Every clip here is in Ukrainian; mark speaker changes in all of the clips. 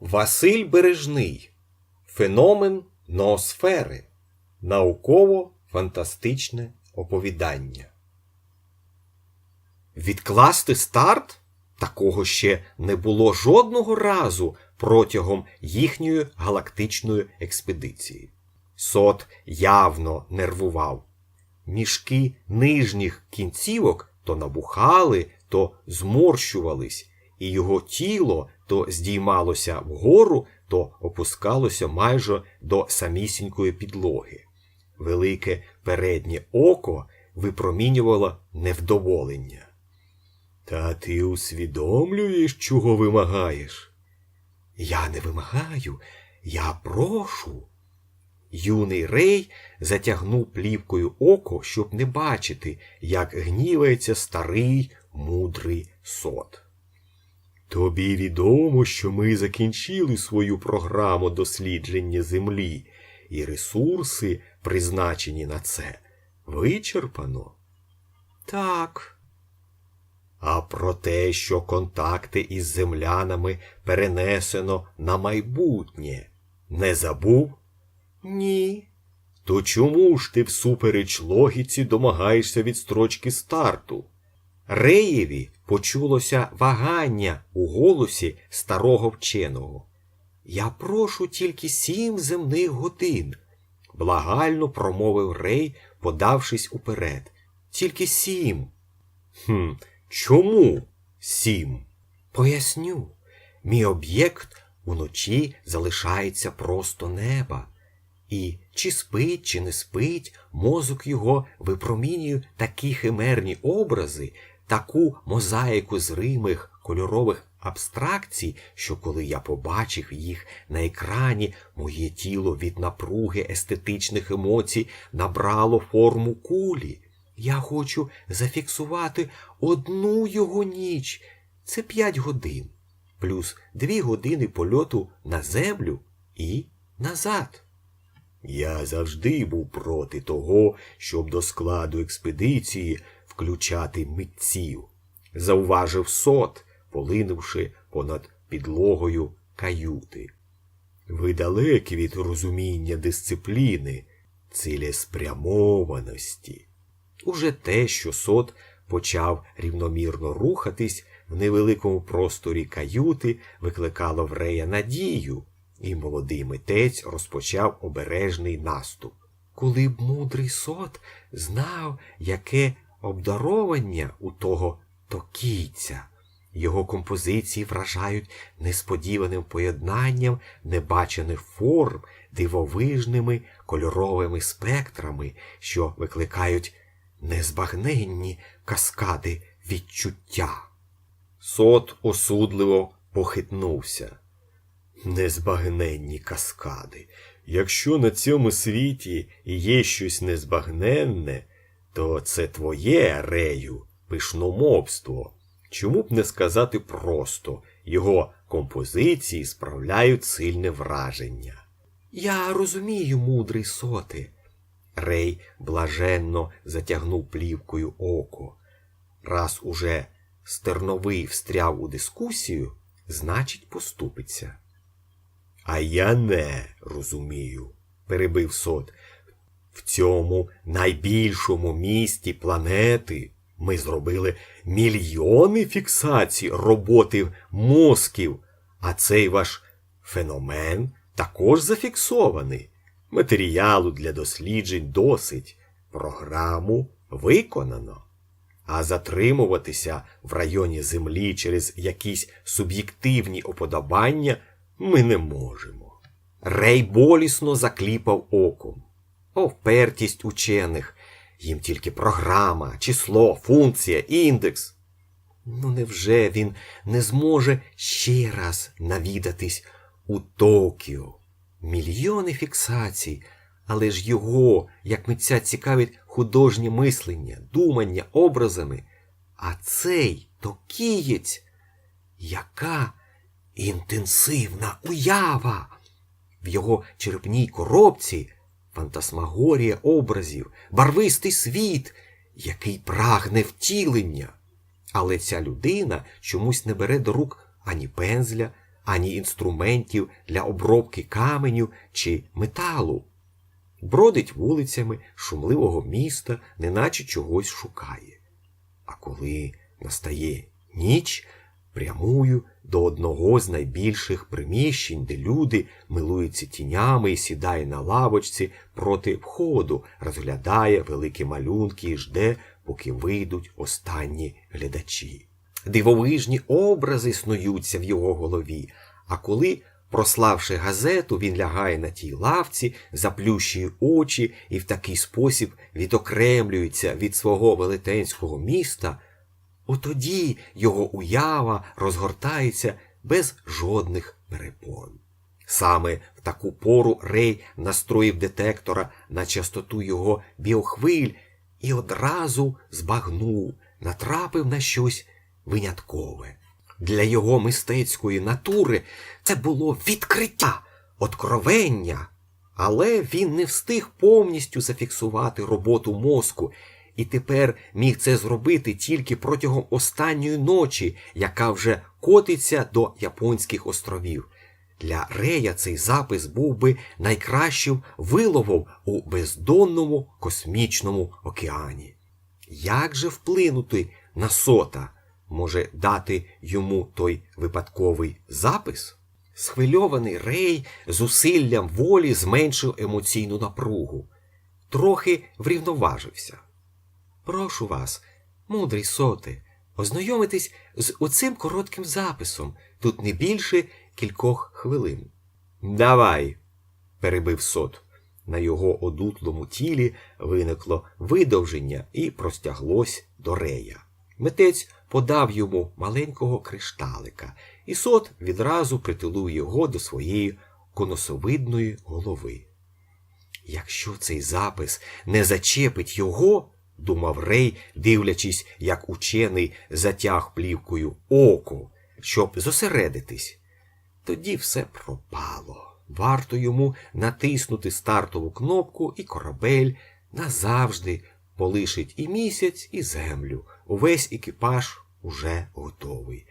Speaker 1: Василь Бережний. Феномен ноосфери. Науково-фантастичне оповідання. Відкласти старт? Такого ще не було жодного разу протягом їхньої галактичної експедиції. Сот явно нервував. Мішки нижніх кінцівок то набухали, то зморщувались, і його тіло то здіймалося вгору, то опускалося майже до самісінької підлоги. Велике переднє око випромінювало невдоволення. Та ти усвідомлюєш, чого вимагаєш? Я не вимагаю, я прошу. Юний рей затягнув плівкою око, щоб не бачити, як гнівається старий мудрий сот. Тобі відомо, що ми закінчили свою програму дослідження Землі, і ресурси, призначені на це, вичерпано. Так. А про те, що контакти із землянами перенесено на майбутнє, не забув? Ні. То чому ж ти всупереч логіці домагаєшся відстрочки старту? Реєві почулося вагання у голосі старого вченого. Я прошу тільки сім земних годин, благально промовив Рей, подавшись уперед. Тільки сім. Хм, чому сім? Поясню. Мій об'єкт уночі залишається просто неба. І чи спить, чи не спить, мозок його випромінює такі химерні образи, таку мозаїку зримих кольорових абстракцій, що коли я побачив їх на екрані, моє тіло від напруги естетичних емоцій набрало форму кулі. Я хочу зафіксувати одну його ніч. Це п'ять годин, плюс дві години польоту на землю і назад. Я завжди був проти того, щоб до складу експедиції включати митців, зауважив сот, полинувши понад підлогою каюти. Ви далекі від розуміння дисципліни, цілеспрямованості. Уже те, що сот почав рівномірно рухатись в невеликому просторі каюти, викликало в Рея надію, і молодий митець розпочав обережний наступ. Коли б мудрий сот знав, яке обдаровання у того токійця. Його композиції вражають несподіваним поєднанням небачених форм, дивовижними кольоровими спектрами, що викликають незбагненні каскади відчуття. Сот осудливо похитнувся. Незбагненні каскади. Якщо на цьому світі є щось незбагненне, то це твоє, Рею, пишномовство. Чому б не сказати просто, його композиції справляють сильне враження. Я розумію, мудрий соти. Рей блаженно затягнув плівкою око. Раз уже стерновий встряв у дискусію, значить, поступиться. А я не розумію, перебив сот. В цьому найбільшому місті планети ми зробили мільйони фіксацій роботи мозків, а цей ваш феномен також зафіксований. Матеріалу для досліджень досить, програму виконано. А затримуватися в районі Землі через якісь суб'єктивні оподобання ми не можемо. Рей болісно закліпав оком. О, впертість учених. Їм тільки програма, число, функція, індекс. Ну, невже він не зможе ще раз навідатись у Токіо? Мільйони фіксацій, але ж його, як митця, цікавить художнє мислення, думання образами. А цей токієць, яка інтенсивна уява! В його черепній коробці фантасмагорія образів, барвистий світ, який прагне втілення. Але ця людина чомусь не бере до рук ані пензля, ані інструментів для обробки каменю чи металу. Бродить вулицями шумливого міста, неначе чогось шукає. А коли настає ніч, прямую до одного з найбільших приміщень, де люди милуються тінями і сідає на лавочці проти входу, розглядає великі малюнки і жде, поки вийдуть останні глядачі. Дивовижні образи снуються в його голові, а коли, прославши газету, він лягає на тій лавці, заплющує очі і в такий спосіб відокремлюється від свого велетенського міста, отоді його уява розгортається без жодних перепон. Саме в таку пору Рей настроїв детектора на частоту його біохвиль і одразу збагнув, натрапив на щось виняткове. Для його мистецької натури це було відкриття, откровення, але він не встиг повністю зафіксувати роботу мозку і тепер міг це зробити тільки протягом останньої ночі, яка вже котиться до Японських островів. Для Рея цей запис був би найкращим виловом у бездонному космічному океані. Як же вплинути на сота? Може дати йому той випадковий запис? Схвильований Рей зусиллям волі зменшив емоційну напругу, трохи врівноважився. Прошу вас, мудрий соти, ознайомитись з оцим коротким записом, тут не більше кількох хвилин. Давай, перебив сот. На його одутлому тілі виникло видовження і простяглось до рея. Митець подав йому маленького кришталика, і сот відразу притулив його до своєї конусовидної голови. Якщо цей запис не зачепить його, думав Рей, дивлячись, як учений затяг плівкою око, щоб зосередитись, тоді все пропало. Варто йому натиснути стартову кнопку, і корабель назавжди полишить і місяць, і землю. Увесь екіпаж уже готовий.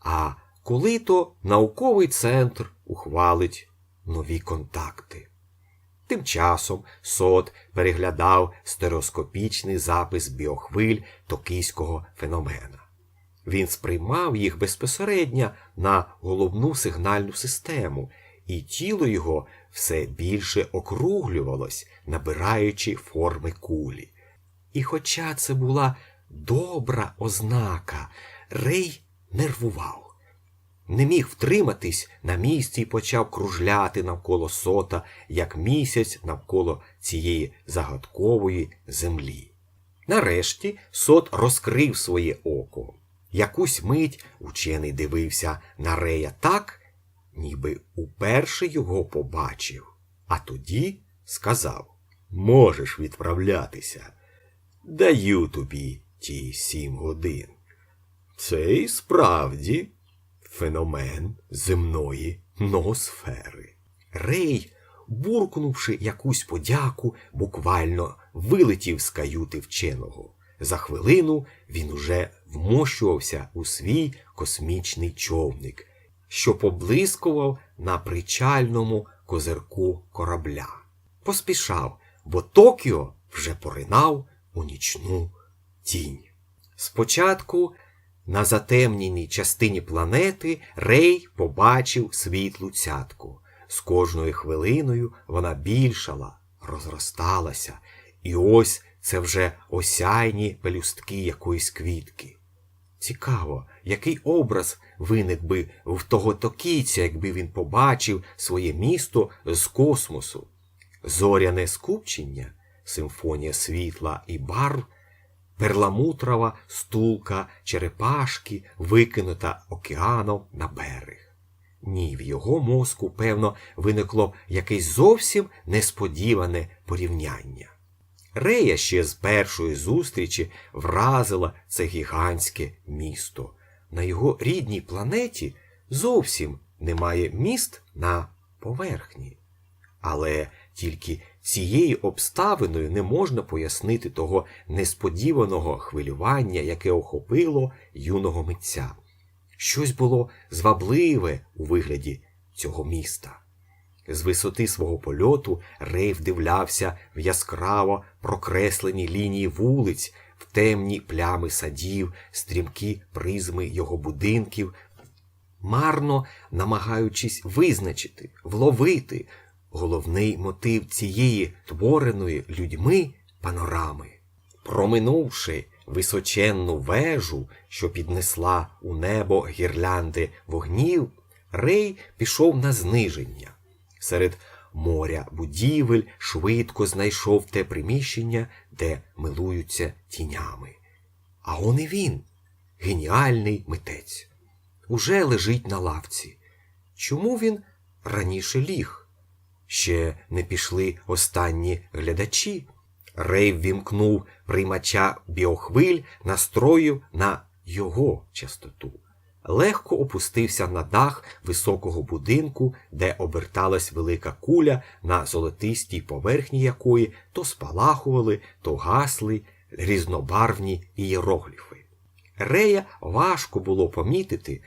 Speaker 1: А коли то науковий центр ухвалить нові контакти. Тим часом сот переглядав стереоскопічний запис біохвиль токійського феномена. Він сприймав їх безпосередньо на головну сигнальну систему, і тіло його все більше округлювалось, набираючи форми кулі. І хоча це була добра ознака, Рей нервував. Не міг втриматись на місці і почав кружляти навколо сота, як місяць навколо цієї загадкової землі. Нарешті сот розкрив своє око. Якусь мить учений дивився на Рея так, ніби уперше його побачив, а тоді сказав Можеш відправлятися. Даю тобі ті сім годин. Це і справді феномен земної ноосфери. Рей, буркнувши якусь подяку, буквально вилетів з каюти вченого. За хвилину він уже вмощувався у свій космічний човник, що поблискував на причальному козирку корабля. Поспішав, бо Токіо вже поринав у нічну тінь. Спочатку на затемненій частині планети Рей побачив світлу цятку. З кожною хвилиною вона більшала, розросталася, і ось це вже осяйні пелюстки якоїсь квітки. Цікаво, який образ виник би в того токійця, якби він побачив своє місто з космосу. Зоряне скупчення, симфонія світла і барв, перламутрова стулка черепашки, викинута океаном на берег. Ні, в його мозку, певно, виникло якесь зовсім несподіване порівняння. Рея ще з першої зустрічі вразила це гігантське місто. На його рідній планеті зовсім немає міст на поверхні. Але тільки цією обставиною не можна пояснити того несподіваного хвилювання, яке охопило юного митця. щось було звабливе у вигляді цього міста. З висоти свого польоту Рей вдивлявся в яскраво прокреслені лінії вулиць, в темні плями садів, стрімкі призми його будинків, марно намагаючись визначити, вловити головний мотив цієї твореної людьми панорами. Проминувши височенну вежу, що піднесла у небо гірлянди вогнів, Рей пішов на зниження. Серед моря будівель швидко знайшов те приміщення, де милуються тінями. А он і він, геніальний митець, уже лежить на лавці. Чому він раніше ліг? Ще не пішли останні глядачі. Рей ввімкнув приймача біохвиль, настроїв на його частоту. Легко опустився на дах високого будинку, де оберталась велика куля, на золотистій поверхні якої то спалахували, то гасли різнобарвні ієрогліфи. Рея важко було помітити,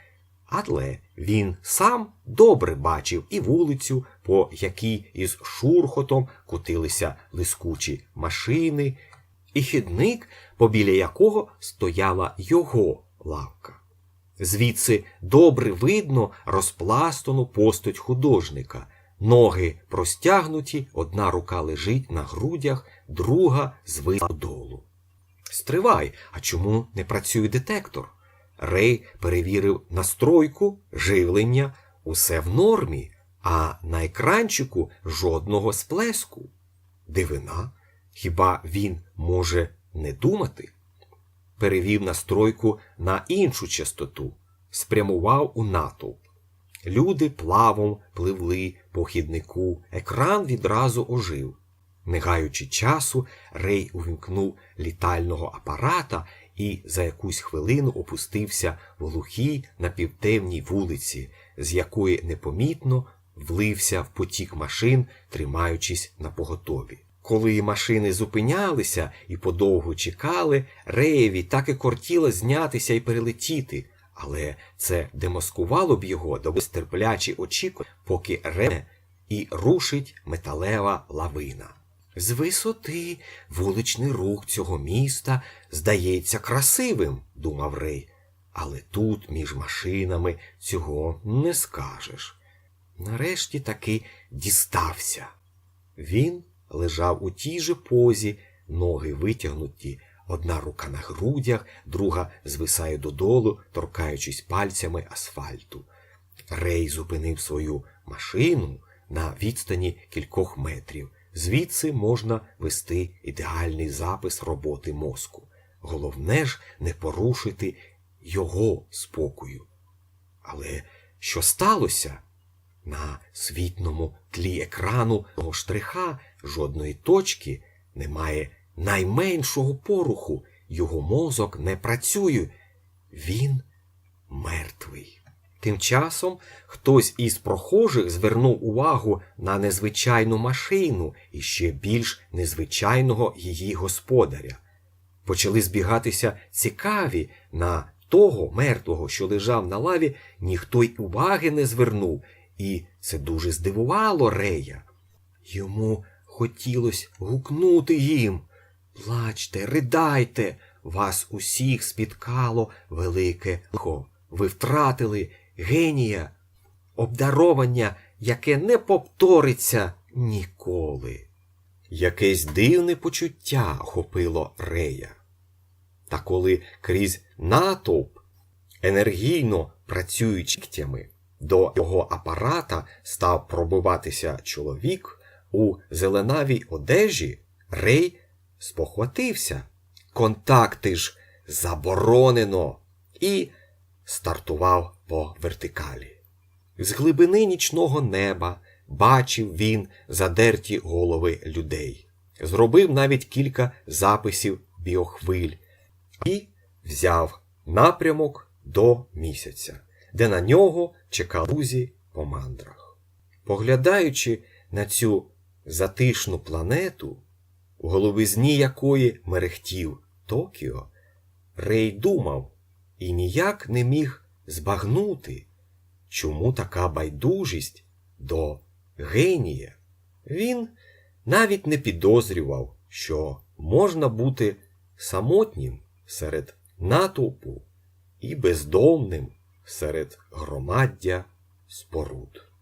Speaker 1: але він сам добре бачив і вулицю, по якій із шурхотом кутилися лискучі машини, і хідник, побіля якого стояла його лавка. Звідси добре видно розпластану постать художника. Ноги простягнуті, одна рука лежить на грудях, друга звисла долу. Стривай, а чому не працює детектор? Рей перевірив настройку, живлення, усе в нормі, а на екранчику жодного сплеску. Дивина, хіба він може не думати? Перевів настройку на іншу частоту, спрямував у натовп. Люди плавом пливли по хіднику, екран відразу ожив. Не гаючи часу, Рей увімкнув літального апарата і за якусь хвилину опустився в глухій напівтемній вулиці, з якої непомітно влився в потік машин, тримаючись на поготові. Коли машини зупинялися і подовго чекали, Реєві так і кортіло знятися і перелетіти, але це демаскувало б його до безтерплячі очікування, поки рене і рушить металева лавина. З висоти вуличний рух цього міста здається красивим, думав Рей, але тут між машинами цього не скажеш. Нарешті таки дістався. Він лежав у тій же позі, ноги витягнуті, одна рука на грудях, друга звисає додолу, торкаючись пальцями асфальту. Рей зупинив свою машину на відстані кількох метрів. Звідси можна вести ідеальний запис роботи мозку. Головне ж не порушити його спокою. Але що сталося? На світному тлі екрану того штриха жодної точки немає найменшого поруху, його мозок не працює. Він мертвий. Тим часом хтось із прохожих звернув увагу на незвичайну машину і ще більш незвичайного її господаря. Почали збігатися цікаві на того мертвого, що лежав на лаві, ніхто й уваги не звернув, і це дуже здивувало Рея. Йому хотілося гукнути їм. Плачте, ридайте, вас усіх спіткало велике лихо. Ви втратили генія, обдаровання, яке не повториться ніколи. Якесь дивне почуття охопило Рея. Та коли крізь натовп, енергійно працюючи кігтями, до його апарата став пробиватися чоловік у зеленавій одежі, Рей спохватився. Контакти ж заборонено і стартував по вертикалі. З глибини нічного неба бачив він задерті голови людей, зробив навіть кілька записів біохвиль і взяв напрямок до місяця, де на нього чекали друзі по мандрах. Поглядаючи на цю затишну планету, у головизні якої мерехтів Токіо, Рей думав і ніяк не міг збагнути, чому така байдужість до генія. Він навіть не підозрював, що можна бути самотнім серед натовпу і бездомним серед громаддя споруд.